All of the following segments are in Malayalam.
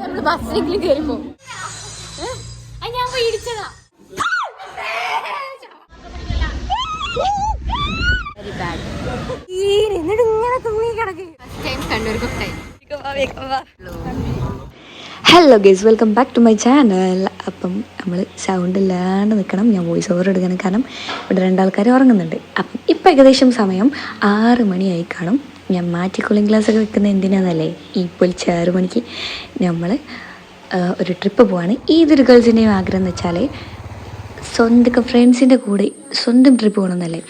നമ്മൾ ബസ്സിലെങ്കിലും കയറിപ്പോ ഞാൻ പോയി ഇടിച്ചതാ. വെരി ബാഡ് എന്നിട്ട് ഇങ്ങനെ തൂങ്ങി കിടക്ക്. First time Kannur Kuttayi hello guys welcome back to my channel അപ്പം നമ്മൾ സൗണ്ട് ഇല്ലാണ്ട് നിൽക്കണം ഞാൻ വോയിസ് ഓവർ എടുക്കണം. കാരണം ഇവിടെ രണ്ടാൾക്കാർ ഉറങ്ങുന്നുണ്ട്. അപ്പം ഇപ്പം ഏകദേശം സമയം ആറ് മണിയായി കാണും. ഞാൻ മാറ്റി കൂളിംഗ് ഗ്ലാസ് ഒക്കെ വെക്കുന്നത് എന്തിനാണെന്നല്ലേ പൊലിച്ച ആറ് മണിക്ക് നമ്മൾ ഒരു ട്രിപ്പ് പോവാണ്. ഏതൊരു ഗേൾസിന്റെയും ആഗ്രഹം എന്ന് വെച്ചാൽ സ്വന്തം ഫ്രണ്ട്സിന്റെ കൂടെ സ്വന്തം ട്രിപ്പ് പോകണമെന്നല്ലേ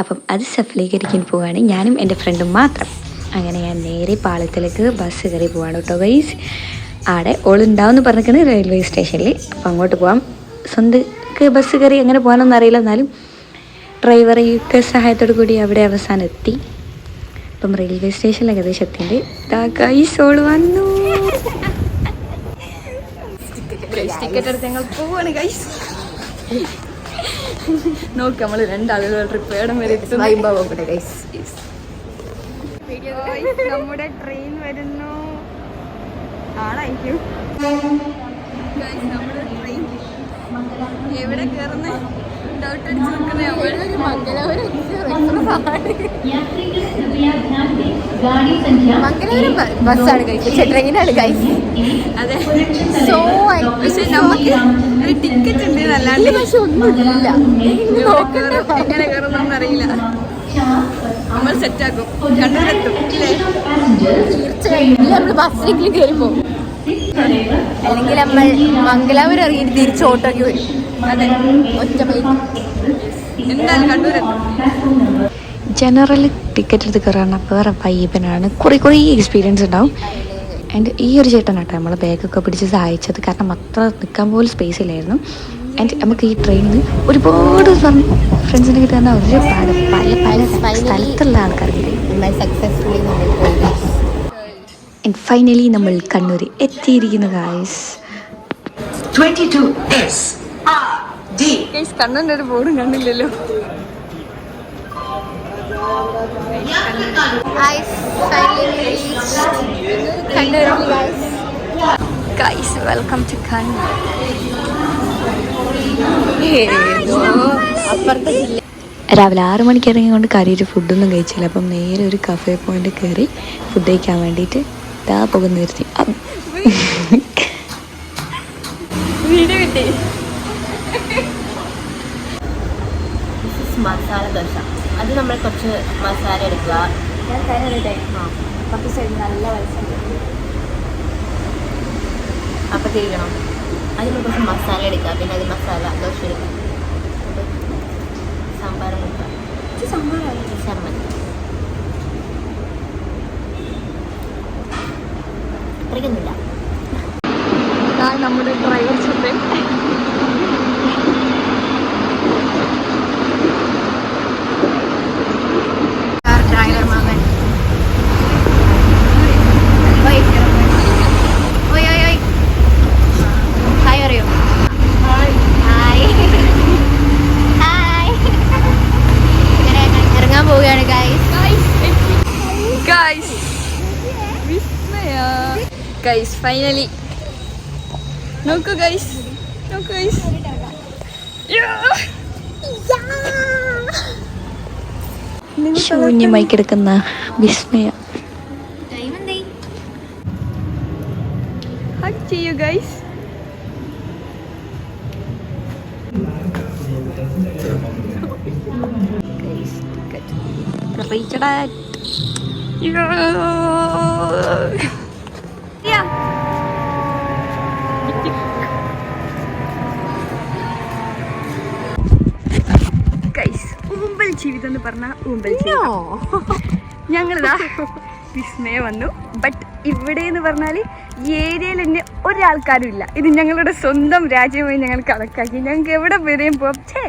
അപ്പം അത് സഫലീകരിക്കാൻ പോവുകയാണ് ഞാനും എന്റെ ഫ്രണ്ടും മാത്രം. അങ്ങനെ ഞാൻ നേരെ പാളത്തിലേക്ക് ബസ് കയറി പോവാണ് കേട്ടോ ഗൈസ് ആടെ ഓളുണ്ടാവും എന്ന് പറഞ്ഞിരിക്കുന്നത് റെയിൽവേ സ്റ്റേഷനിൽ അപ്പം അങ്ങോട്ട് പോവാം. സ്വന്തം ബസ് കയറി എങ്ങനെ പോകാനൊന്നും അറിയില്ല. എന്നാലും ഡ്രൈവറെയൊക്കെ സഹായത്തോടു കൂടി അവിടെ അവസാനം എത്തി. അപ്പം റെയിൽവേ സ്റ്റേഷനിൽ ഏകദേശം എത്തിയിട്ട് ദാ ഗൈസ് ഓൾ വന്നു ടിക്കറ്റ് എടുത്ത് ഞങ്ങൾ പോവാണ് ഗൈസ് നോക്ക് നമ്മൾ രണ്ടാളുകൾ ട്രിപ്പ് ഇടം വരെ നമ്മുടെ ട്രെയിൻ വരുന്നു. ആളായിരിക്കും. നമ്മുടെ ട്രെയിൻ എവിടെ കയറുന്ന ഡൗട്ട് അടിച്ച് നിൽക്കുന്ന മംഗലാപുരം മംഗലാപുരം ബസ്സാണ് കഴിച്ചത് ട്രെയിനാണ് കഴിക്കുക. അതെ. സോ പക്ഷെ നമുക്ക് ഒരു ടിക്കറ്റ് ഉണ്ട് അല്ലാണ്ട് പക്ഷെ ഒന്നുമില്ല. എങ്ങനെ കയറുന്നൊന്നും അറിയില്ല. നമ്മൾ സെറ്റാക്കും കണ്ണൂരെത്തും തീർച്ചയായും. ബസ്സിലെങ്കിലും പോകും. അല്ലെങ്കിൽ നമ്മൾ മംഗലാപുരം ഇറങ്ങിയിട്ട് തിരിച്ച് ഓട്ടോക്ക് വരും. എന്തായാലും ജനറൽ ടിക്കറ്റ് എടുത്ത് കയറാണ് വേറെ വൈബനാണ്. കുറേ കുറേ എക്സ്പീരിയൻസ് ഉണ്ടാവും. ആൻഡ് ഈ ഒരു ചേട്ടൻ കേട്ടോ നമ്മളെ ബാഗൊക്കെ പിടിച്ച് സഹായിച്ചത്. കാരണം അത്ര നിൽക്കാൻ പോലും സ്പേസ് ഇല്ലായിരുന്നു. ആൻഡ് നമുക്ക് ഈ ട്രെയിനിൽ ഒരുപാട് ഫ്രണ്ട്സിനെ കിട്ടുന്ന ഒരുപാട് പല പല സ്ഥലത്തുള്ള നമ്മൾ നമ്മൾ ആൻഡ് ഫൈനലി നമ്മൾ കണ്ണൂർ എത്തിയിരിക്കുന്നു ഗായ്സ് 22S D. കണ്ണന്റെ ഒരു ബോർഡും കണ്ടില്ലല്ലോ. ഗൈസ് വെൽക്കം ടു കണ്ണൂർ അപ്പുറത്തെ ജില്ല. രാവിലെ ആറ് മണിക്ക് ഇറങ്ങിക്കൊണ്ട് കറിയിട്ട് ഫുഡൊന്നും കഴിച്ചില്ല. അപ്പം നേരെ ഒരു കഫേ പോയിന്റ് കയറി ഫുഡ് കഴിക്കാൻ വേണ്ടിയിട്ട് ഇതാ പോകുന്ന നിർത്തി വീട് കിട്ടി മസാല ദോശ. അത് നമ്മൾ കുറച്ച് മസാല എടുക്കുക. പത്ത് സൈഡ് നല്ല വയസ്സുണ്ട് അപ്പം തിരിക്കണം അതിന് കുറച്ച് മസാല എടുക്കുക. പിന്നെ അത് മസാല ദോശ എടുക്കുക. സാമ്പാർ ചമ്മന്തി. അത്രയ്ക്കൊന്നുമില്ല നമ്മുടെ ഡ്രൈവർ ചുണ്ടൻ ഡ്രൈവർ മാമൻ ഓയ് ഓയ് ഓയ് ഓയ് ഹായ് പറയൂ ഹായ് ഹായ് ഇങ്ങനെ ഇറങ്ങാൻ പോവുകയാണ് guys guys Vismaya guys finally നോക്കൂ ഗൈസ് നോക്കൂ ഗൈസ് ശൂന്യമായി കിടക്കുന്ന വിസ്മയ. ഹഗ് ചെയ്യൂ ഗൈസ് ഗൈസ് ജീവിതം എന്ന് പറഞ്ഞാൽ ഊമ്പൽ ഞങ്ങളിതാ വിസ്മയ വന്നു. ബട്ട് ഇവിടെ എന്ന് പറഞ്ഞാൽ ഈ ഏരിയയിൽ തന്നെ ഒരാൾക്കാരും ഇല്ല. ഇത് ഞങ്ങളുടെ സ്വന്തം രാജ്യമായി ഞങ്ങൾ കണക്കാക്കി. ഞങ്ങൾക്ക് എവിടെ വരെയും പോവാം. ഛേ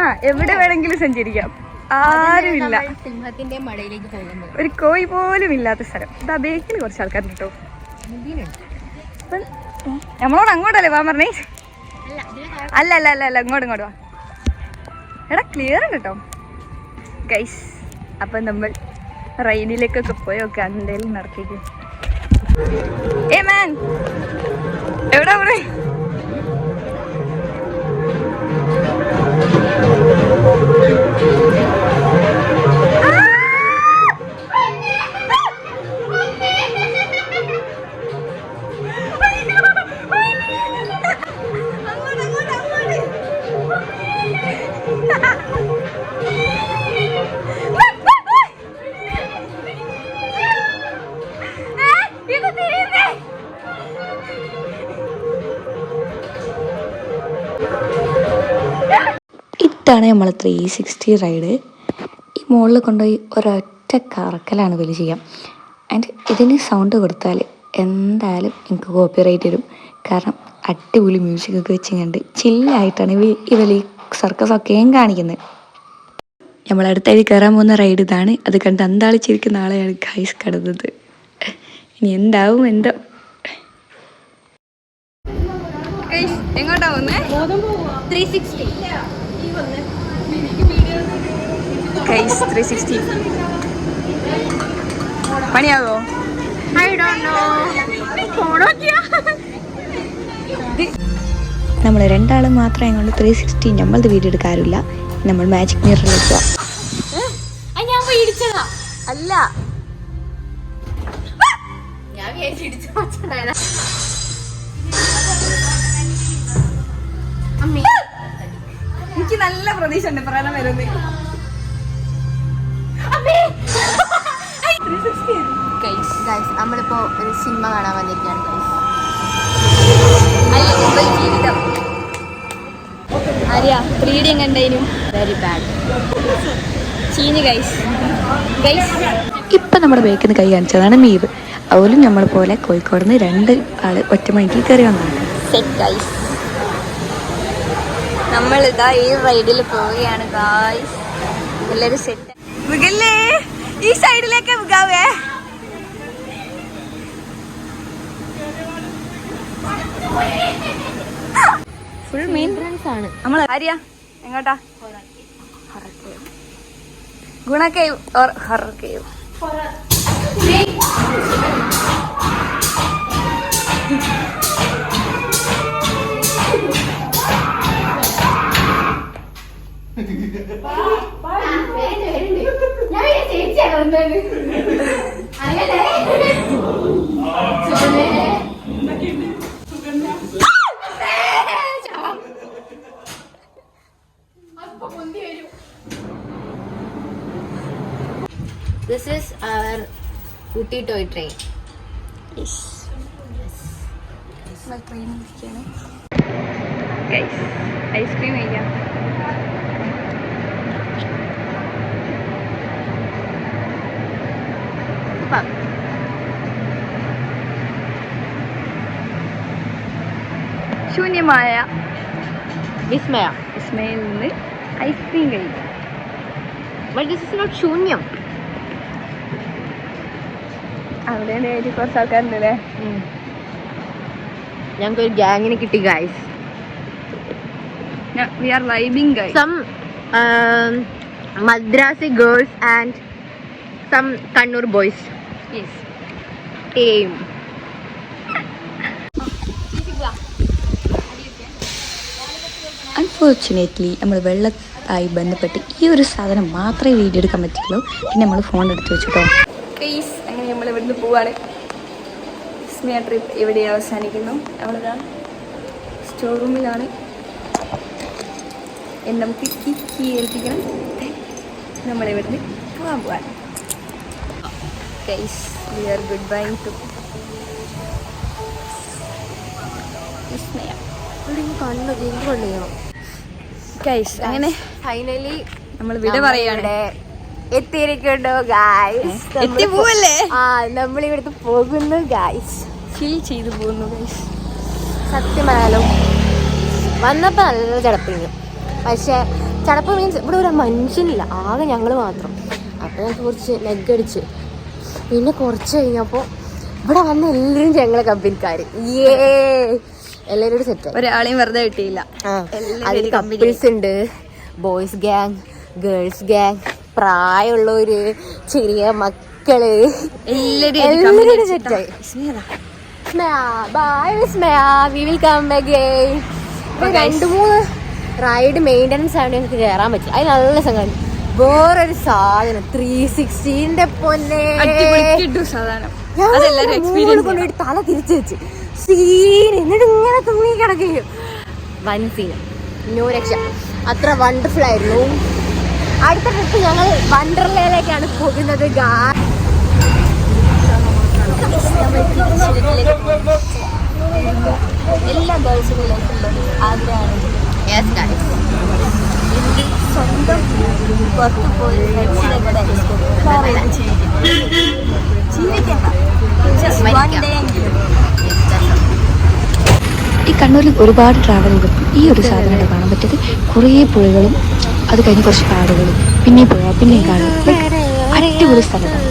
ആ എവിടെ വേണമെങ്കിലും സഞ്ചരിക്കാം. ആരുമില്ല. സിംഹത്തിന്റെ മടയിലേക്ക് പോകുന്നു ഒരു കോഴി പോലും ഇല്ലാത്ത സ്ഥലം. ഇതാ ബേക്കിൽ കുറച്ച് ആൾക്കാർ കേട്ടോ നമ്മളോട് അങ്ങോട്ടല്ലേ വാ പറഞ്ഞേ? അല്ല അല്ല അല്ല അല്ല ഇങ്ങോട്ട് ഇങ്ങോട്ട് വാ. എടാ ക്ലിയർ കേട്ടോ ഗൈസ് അപ്പം നമ്മൾ റെയിനിലേക്കൊക്കെ പോയൊക്കെ എന്തേലും നടത്തിക്കും ഏ മാൻ എവിടെ പറയും ഇതാണ് നമ്മൾ ത്രീ സിക്സ്റ്റി റൈഡ് ഈ മുകളിൽ കൊണ്ടുപോയി ഒരൊറ്റ കറക്കലാണ് വലി ചെയ്യാം ആൻഡ് ഇതിന് സൗണ്ട് കൊടുത്താൽ എന്തായാലും എനിക്ക് കോപ്പി റൈറ്റ് വരും കാരണം അടിപൊളി മ്യൂസിക് ഒക്കെ വെച്ച് കണ്ട് ചില്ലായിട്ടാണ് ഇവ ഇവർ ഈ സർക്കസ് ഒക്കെയും കാണിക്കുന്നത്. നമ്മൾ അടുത്തായി കയറാൻ പോകുന്ന റൈഡ് ഇതാണ്. അത് കണ്ട് അന്താളിച്ചിരിക്കുന്ന ആളെയാണ് ഗൈസ് കടന്നത്. ഇനി എന്താവും എന്തോ. എങ്ങോട്ടാ പോകുന്നേ? ത്രീ സിക്സ്റ്റി ത്രീ സിക്സ്റ്റി പണിയാവോ? ഐ ഡോണ്ട് നോ നമ്മൾ രണ്ടാളും മാത്രം അങ്ങോട്ട് ത്രീ സിക്സ്റ്റി നമ്മളത് വീഡിയോ എടുക്കാറില്ല നമ്മൾ മാജിക് മിററിലേക്ക് അല്ല. ഞാൻ ഇടിച്ചു എനിക്ക് നല്ല പ്രതീക്ഷ ഉണ്ട് പറയാൻ വരുന്നത്. ഗൈസ് ഗൈസ് നമ്മളിപ്പോ ഒരു സിനിമ കാണാൻ വന്നിരിക്കുകയാണ് ഗൈസ് ആര്യ? ത്രീ കണ്ടതിനും വെരി ബാഡ് ചീഞ്ഞ് ഗൈസ് ഗൈസ് ഇപ്പം നമ്മുടെ ബേക്കിൽ നിന്ന് കൈ കാണിച്ചതാണ് മീവ്. അവലും നമ്മളെ പോലെ കോഴിക്കോട് നിന്ന് രണ്ട് ആൾ ഒറ്റ മണിക്ക് കയറി വന്നതാണ്. സെറ്റ് ഗൈസ് നമ്മൾ ഇതാ ഈ റൈഡിൽ പോവുകയാണ് എല്ലാവരും സെറ്റ് ഈ സൈഡിലേക്ക് മുഖാവേ. ഫുൾ മീൻ ആണ്. നമ്മൾ ആര്യ? എങ്ങോട്ടാ? Guna cave or horror cave this Ooty toy train ice cream കഴിക്കാം ശൂന്യമായ വിസ്മയ. വിസ്മയിൽ നിന്ന് ഐസ്ക്രീം കഴിക്കാം. ബട്ട് ദിസ് ഇസ് നോട്ട് ശൂന്യം. അവിടെ ഡെയിലി കുറച്ച് ആൾക്കാരുണ്ടല്ലേ? ഞങ്ങൾക്ക് ഒരു ഗ്യാങ്ങിന് കിട്ടി guys we are vibing guys some Madrasi girls and some Kannur boys team unfortunately നമ്മൾ വെള്ളത്തായി ബന്ധപ്പെട്ട് ഈ ഒരു സാധനം മാത്രമേ വീഡിയോ എടുക്കാൻ പറ്റുള്ളൂ. പിന്നെ നമ്മൾ ഫോൺ എടുത്ത് വെച്ചിട്ടോ? ഇവിടുന്ന് പോവാണ്. വിസ്മയ ട്രിപ്പ് ഇവിടെ അവസാനിക്കുന്നു. നമ്മളിതാ സ്റ്റോർ റൂമിലാണ് എന്നെ നമുക്ക് കിക്കി ഏൽപ്പിക്കണം. നമ്മളിവിടുന്ന് പോകാൻ പോവാൻ guys we are good bye to guys അങ്ങനെ ഫൈനലി നമ്മൾ വിട പറയാണ്. എത്തിയിരിക്കുന്നു ഗായ്സ് എത്തി പോവല്ലേ ആ നമ്മൾ ഇവിടുത്തെ പോകുന്നു ഗായ്സ് ഫീൽ ചെയ്തു പോകുന്നു ഗായ്സ് സത്യമായാലും വന്നപ്പോൾ നല്ല ചടപ്പിരുന്നു പക്ഷേ ചടപ്പ് മീൻസ് ഇവിടെ ഒരു മനുഷ്യനില്ല ആകെ ഞങ്ങൾ മാത്രം. അപ്പോൾ ഞങ്ങൾക്ക് കുറച്ച് ലെഗടിച്ച് പിന്നെ കുറച്ച് കഴിഞ്ഞപ്പോ ഇവിടെ വന്ന എല്ലാരും ഞങ്ങളെ കമ്പനിക്കാർ ഏ എല്ലാവരും സെറ്റ് ഒരാളെയും വെറുതെ കിട്ടിയില്ല. അതിൽ കപ്പിൾസ് ഉണ്ട്. ബോയ്സ് ഗ്യാങ് ഗേൾസ് ഗ്യാങ് പ്രായമുള്ളവര് ചെറിയ മക്കൾ. എല്ലാവരും സെറ്റായി bye Vismaya we will come again രണ്ട് മൂന്ന് റൈഡ് മെയിന്റനൻസ് ആണ് എനിക്ക് കയറാൻ പറ്റില്ല. അത് നല്ല സംഘം വേറൊരു സാധനം ത്രീ സിക്സ്റ്റീന്റെ മൂന്ന് കൊണ്ടുപോയിട്ട് തല തിരിച്ചു വെച്ച്. സീൻ എന്നിട്ട് ഇങ്ങനെ തൂങ്ങി കിടക്കുകയും വൻ സീൻ ന്യൂ രക്ഷ. അത്ര വണ്ടർഫുൾ ആയിരുന്നു. അടുത്ത ട്രിപ്പ് ഞങ്ങൾ വണ്ടർലയിലേക്കാണ് പോകുന്നത് ഗാ എല്ലാ ഗേൾസിനും ലൈഫിലുള്ള ആഗ്രഹമാണ്. സ്വന്തം പുറത്ത് പോയി ഫ്രണ്ട്സിനെ കൂടെ ജീവിക്കണ്ട Just one day എങ്കിലും. ഈ കണ്ണൂരിൽ ഒരുപാട് ട്രാവൽ ഈ ഒരു സാധനമായിട്ട് കാണാൻ പറ്റിയത് കുറേ പുഴകളും അത് കഴിഞ്ഞ് കുറച്ച് കാടുകൾ പിന്നെ പോയാൽ പിന്നെയും കാട് അടിപൊളി സ്ഥലമാണ്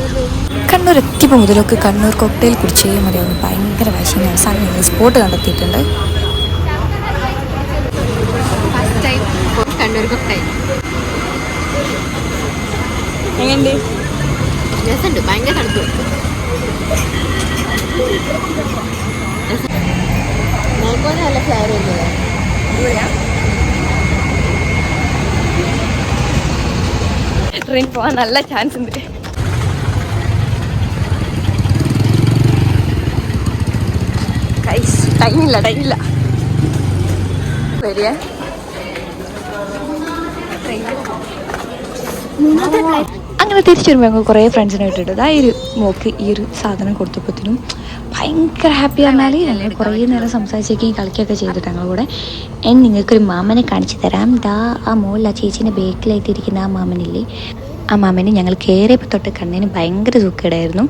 കണ്ണൂർ എത്തിയപ്പോൾ മുതലൊക്കെ കണ്ണൂർ കോക്ടെയിൽ കുടിച്ചേ മതിയാവുന്നു ഭയങ്കര വശം അവസാനം ഞങ്ങൾ സ്പോട്ട് കണ്ടെത്തിയിട്ടുണ്ട്. എങ്ങനെയുണ്ട്? രസമുണ്ട്. ഭയങ്കര തണുപ്പ്. നല്ല ഫ്ലേവർ വരുന്നത് ട്രെയിൻ പോകാൻ നല്ല ചാൻസ് ഉണ്ട്. ടൈമില്ല ടൈമില്ല വരിക. അങ്ങനെ തിരിച്ചു വരുമ്പോൾ ഞങ്ങൾ കുറേ ഫ്രണ്ട്സിനെ ഇട്ടിട്ട് ആ ഒരു മോക്ക് ഈ ഒരു സാധനം കൊടുത്തപ്പോഴത്തേനും ഭയങ്കര ഹാപ്പി പറഞ്ഞാൽ ഞങ്ങൾ കുറേ നേരം സംസാരിച്ചേക്കും കളിക്കുകയൊക്കെ ചെയ്തിട്ട് ഞങ്ങളുടെ കൂടെ. ഞാൻ നിങ്ങൾക്കൊരു മാമനെ കാണിച്ചു തരാം. ദാ ആ മോളിൽ ആ ചേച്ചീന്റെ ബേക്കിലായിട്ടിരിക്കുന്ന ആ മാമനില്ലേ? ആ മാമനെ ഞങ്ങൾ കയറിയപ്പോൾ തൊട്ട് കണ്ണിന് ഭയങ്കര സുഖേടായിരുന്നു.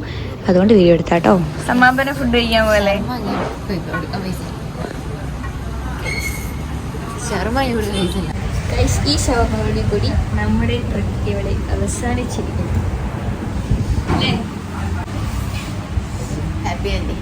അതുകൊണ്ട് വീഡിയോ എടുത്താട്ടോ. സമാപന ഫുഡ് കഴിക്കാൻ പോലെ ശർമ്മ ഈ ഷവർമ്മയോട് കൂടി നമ്മുടെ ട്രിപ്പ് ഇവിടെ അവസാനിച്ചിരിക്കുന്നു. Happy Andy